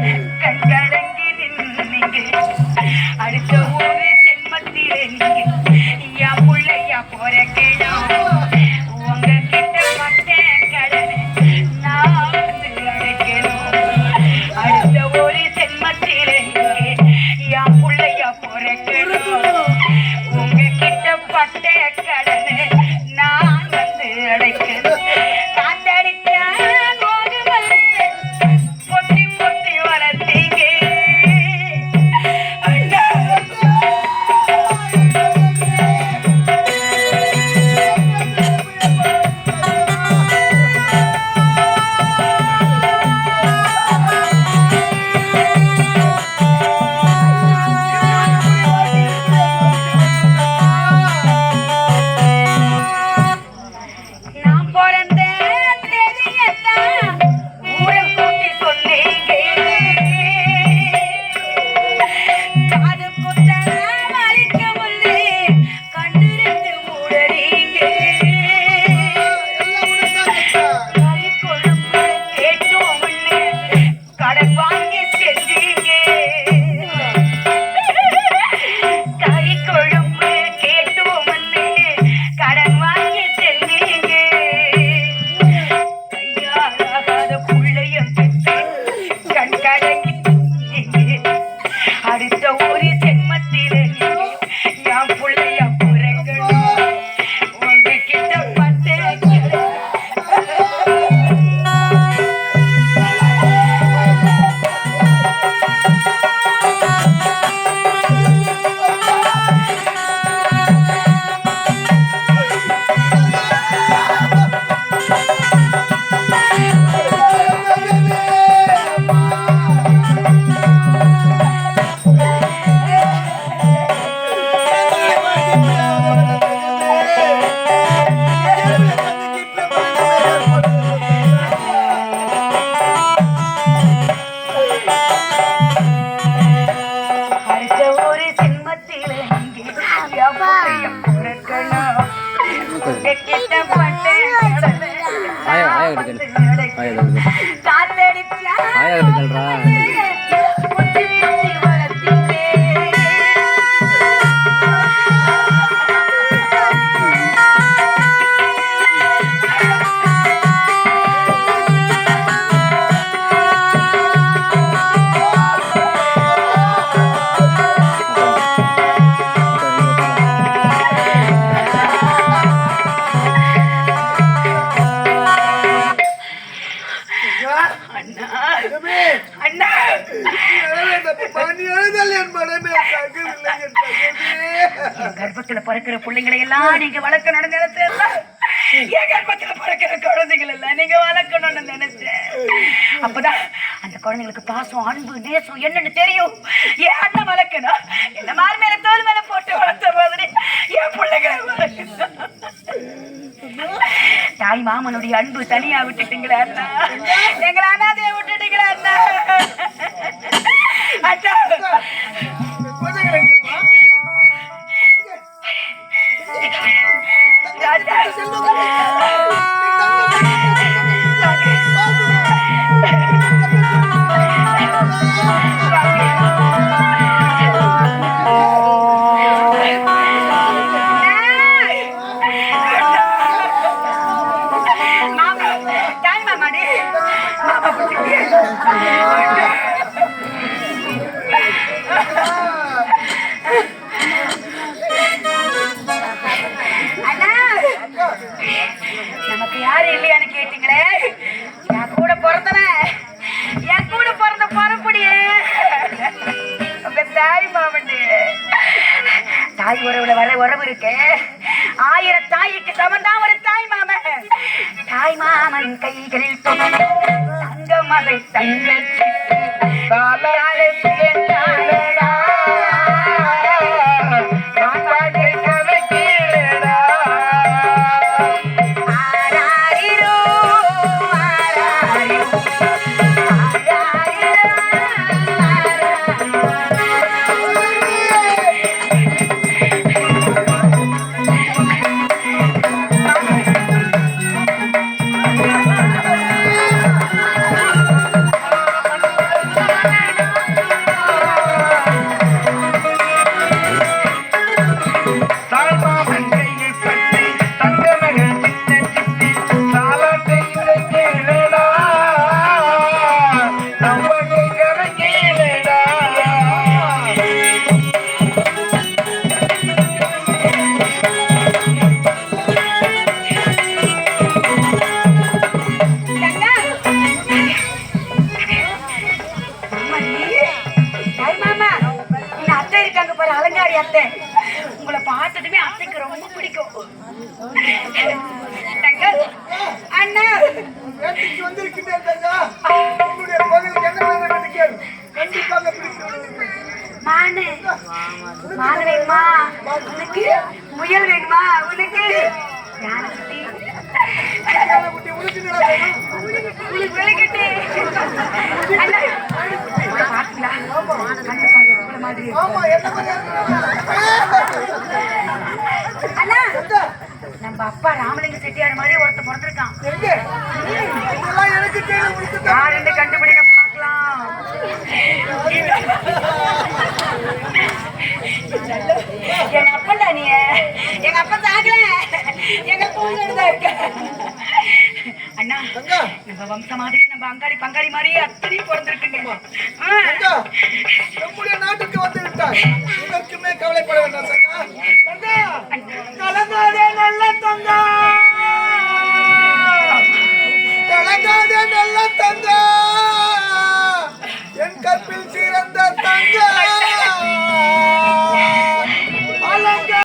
Yeah. கடைக்கு உங்ககிட்ட கர்ப்பத்துல பிறக்கிற பிள்ளைங்களை எல்லாம் நீங்க வளர்க்கணும்னு நினைச்சேன் என் கர்ப்பத்துல பிறக்கிற குழந்தைகள் எல்லாம் நீங்க வளர்க்கணும்னு நினைச்சேன். அப்பதான் அந்த குழந்தைங்களுக்கு பாசம் அன்பு தேசம் என்னன்னு தெரியும். ஏன் அண்ணன் வளர்க்கணும். என்ன மாறு மேல தோல் மேல போட்டு வளர்த்த மாதிரி என் பிள்ளைகளை வளர்க்கணும். தாய் மாமனுடைய அன்பு தனியா விட்டுட்டீங்களா அண்ணா எங்களை அனாதைய விட்டுட்டீங்களா அண்ணா அண்ணா நமக்கு யாரு இல்லையான்னு கேட்டீங்களே என் கூட பிறந்தவன் என் கூட பிறந்த பரப்படியே உங்க தாய் மாமண்டி தாய் உறவுல வர உறவு இருக்கு ஆயிரம் தாய்க்கு சமந்தான் ஒரு தாய் மாமன். தாய் மாமன் கைகளில் தொட்டு தங்க மகை அத்தை உங்களை பார்த்ததுமே அத்தைக்கு ரொம்ப பிடிக்கும். அண்ணா. மானு. மானு வேணுமா? உனக்கு முயல் வேணுமா? உனக்கு. யானை குட்டி குட்டி உடுத்தினடா உங்களுக்கு விளக்கிட்டு அண்ணா பாத்தீங்களா கண்ணு பாருங்க உங்களை மாதிரி ஆமா என்ன மாதிரி அண்ணா நம்ம அப்பா ராமலிங்க செட்டியார் மாதிரி ஒருத்தன் பிறந்திருக்கான். எனக்கு தான் யாருன்னு கண்டுபிடிக்க பார்க்கலாம். எங்க அப்பா நீ? எங்க அப்பா சாகல. எங்க அப்பா உயிரோடதான் இருக்க. அண்ணா நம்ம வம்ச மாதிரி நம்ம அங்காளி பங்காளி மாதிரி அத்தனையும் பிறந்திருக்குங்க. நம்முடைய நாட்டுக்கு வந்து விட்டாய். இதற்குமே கவலைப்பட வேண்டாம் கலங்காதே நல்ல